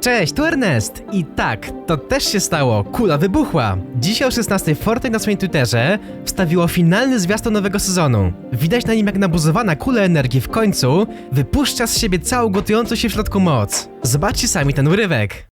Cześć, tu Ernest! I tak, to też się stało. Kula wybuchła. Dzisiaj o 16 Fortnite na swoim Twitterze wstawiło finalny zwiastun nowego sezonu. Widać na nim jak nabuzowana kula energii w końcu wypuszcza z siebie całą gotującą się w środku moc. Zobaczcie sami ten urywek.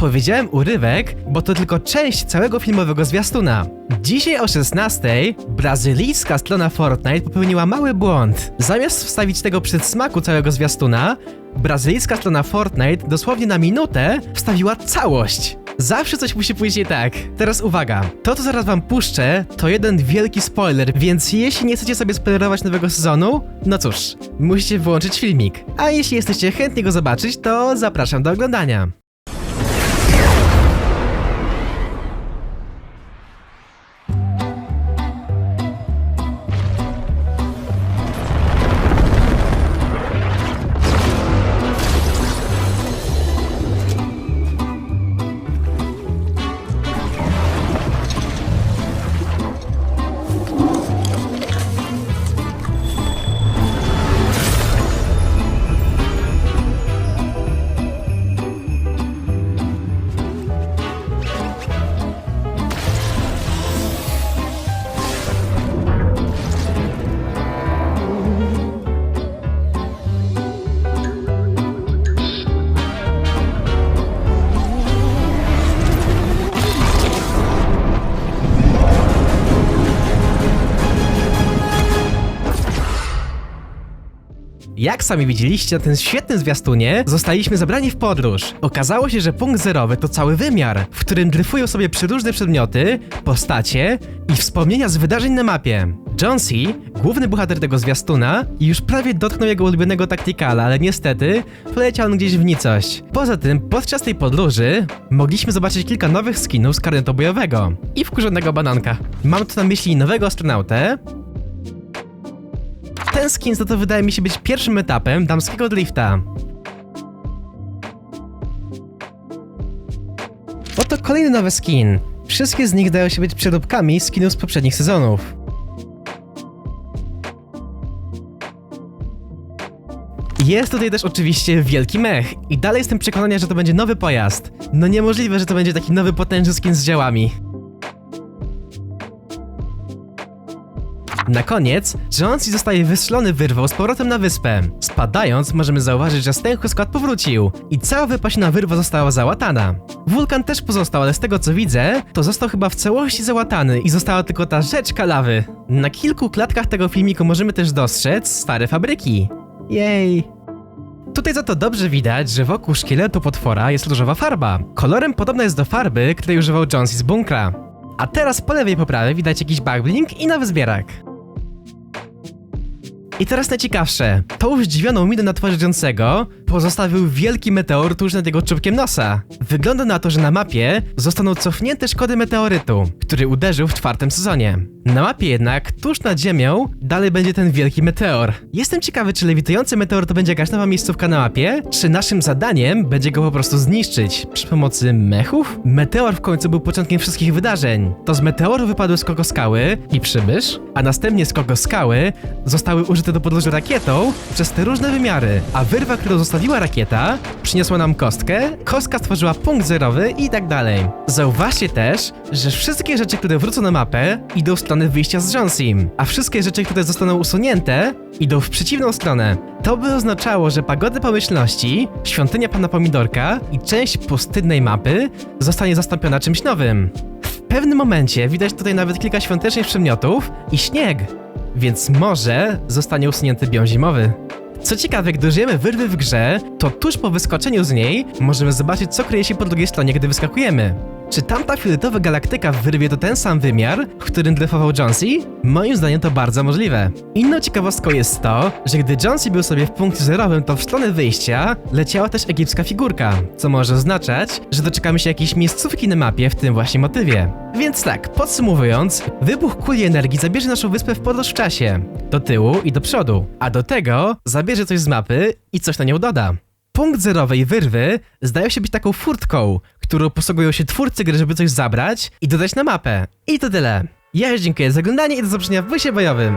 Powiedziałem urywek, bo to tylko część całego filmowego zwiastuna. Dzisiaj o 16:00 brazylijska strona Fortnite popełniła mały błąd. Zamiast wstawić tego przedsmaku całego zwiastuna, brazylijska strona Fortnite dosłownie na minutę wstawiła całość. Zawsze coś musi pójść nie tak. Teraz uwaga, to co zaraz wam puszczę, to jeden wielki spoiler, więc jeśli nie chcecie sobie spoilerować nowego sezonu, no cóż, musicie wyłączyć filmik. A jeśli jesteście chętni go zobaczyć, to zapraszam do oglądania. Jak sami widzieliście na tym świetnym zwiastunie, zostaliśmy zabrani w podróż. Okazało się, że punkt zerowy to cały wymiar, w którym dryfują sobie przeróżne przedmioty, postacie i wspomnienia z wydarzeń na mapie. John C., główny bohater tego zwiastuna, już prawie dotknął jego ulubionego taktykala, ale niestety poleciał on gdzieś w nicość. Poza tym, podczas tej podróży mogliśmy zobaczyć kilka nowych skinów z karnetu bojowego i wkurzonego bananka. Mam tu na myśli nowego astronautę, ten skin to, to wydaje mi się być pierwszym etapem damskiego drifta. Oto kolejny nowy skin. Wszystkie z nich dają się być przedobkami skinów z poprzednich sezonów. Jest tutaj też oczywiście wielki mech i dalej jestem przekonania, że to będzie nowy pojazd. No niemożliwe, że to będzie taki nowy potężny skin z działami. Na koniec, Jonesy zostaje wystrzelony wyrwą z powrotem na wyspę. Spadając, możemy zauważyć, że stęchły skład powrócił i cała wypaśna wyrwa została załatana. Wulkan też pozostał, ale z tego co widzę, to został chyba w całości załatany i została tylko ta rzeczka lawy. Na kilku klatkach tego filmiku możemy też dostrzec stare fabryki. Jej. Tutaj za to dobrze widać, że wokół szkieletu potwora jest różowa farba. Kolorem podobna jest do farby, której używał Jonesy z bunkra. A teraz po lewej po prawej widać jakiś backblink i nowy zbierak. I teraz najciekawsze. Tą zdziwioną minę na twarzy Jonesa pozostawił wielki meteor tuż nad jego czubkiem nosa. Wygląda na to, że na mapie zostaną cofnięte szkody meteorytu, który uderzył w czwartym sezonie. Na mapie jednak, tuż nad ziemią, dalej będzie ten wielki meteor. Jestem ciekawy, czy lewitujący meteor to będzie jakaś nowa miejscówka na mapie, czy naszym zadaniem będzie go po prostu zniszczyć przy pomocy mechów? Meteor w końcu był początkiem wszystkich wydarzeń. To z meteoru wypadły skokoskały i przybysz, a następnie z skały zostały użyte do podróży rakietą przez te różne wymiary, a wyrwa, którą zostawiła rakieta, przyniosła nam kostkę, kostka stworzyła punkt zerowy i tak dalej. Zauważcie też, że wszystkie rzeczy, które wrócą na mapę, idą w stronę wyjścia z Jonesim, a wszystkie rzeczy, które zostaną usunięte, idą w przeciwną stronę. To by oznaczało, że pagody pomyślności, świątynia pana Pomidorka i część pustynnej mapy zostanie zastąpiona czymś nowym. W pewnym momencie widać tutaj nawet kilka świątecznych przedmiotów i śnieg, więc może zostanie usunięty biom zimowy. Co ciekawe, gdy użyjemy wyrwy w grze, to tuż po wyskoczeniu z niej możemy zobaczyć, co kryje się po drugiej stronie, gdy wyskakujemy. Czy tamta fioletowa galaktyka wyrwie to ten sam wymiar, w którym dryfował Jonesy? Moim zdaniem to bardzo możliwe. Inną ciekawostką jest to, że gdy Jonesy był sobie w punkcie zerowym, to w stronę wyjścia leciała też egipska figurka, co może oznaczać, że doczekamy się jakiejś miejscówki na mapie w tym właśnie motywie. Więc tak, podsumowując, wybuch kuli energii zabierze naszą wyspę w podróż w czasie, do tyłu i do przodu, a do tego zabierze coś z mapy i coś na nią doda. Punkt zerowej wyrwy zdaje się być taką furtką, którą posługują się twórcy gry, żeby coś zabrać i dodać na mapę. I to tyle. Ja już dziękuję za oglądanie i do zobaczenia w wysie bojowym.